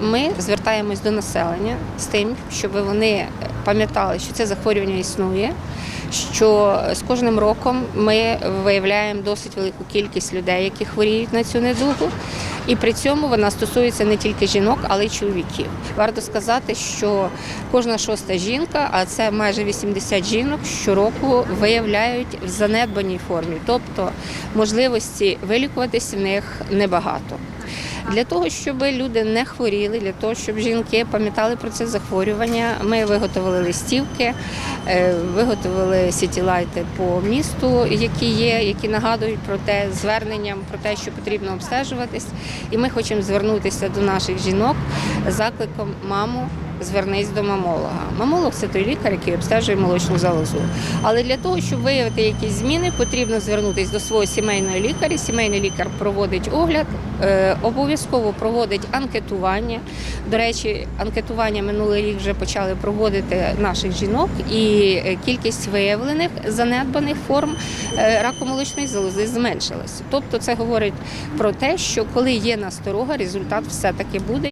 Ми звертаємось до населення з тим, щоб вони пам'ятали, що це захворювання існує. Що з кожним роком ми виявляємо досить велику кількість людей, які хворіють на цю недугу, і при цьому вона стосується не тільки жінок, але й чоловіків. Варто сказати, що кожна шоста жінка, а це майже 80 жінок, щороку виявляють в занедбаній формі, тобто можливості вилікуватись в них небагато. Для того, щоб люди не хворіли, для того, щоб жінки пам'ятали про це захворювання, ми виготовили листівки, е, виготовили сітілайти по місту, які є, які нагадують про те зверненням, про те, що потрібно обстежуватись. І ми хочемо звернутися до наших жінок закликом Мамо, звернись до мамолога. Мамолог це той лікар, який обстежує молочну залозу. Але для того, щоб виявити якісь зміни, потрібно звернутися до свого сімейного лікаря. Сімейний лікар проводить огляд, е, обов'язково проводить анкетування. До речі, анкетування минулий рік вже почали проводити наших жінок, і е, кількість виявлених занедбаних форм е, раку молочної залози зменшилася. Тобто, це говорить про те, що коли є насторога, результат все таки буде.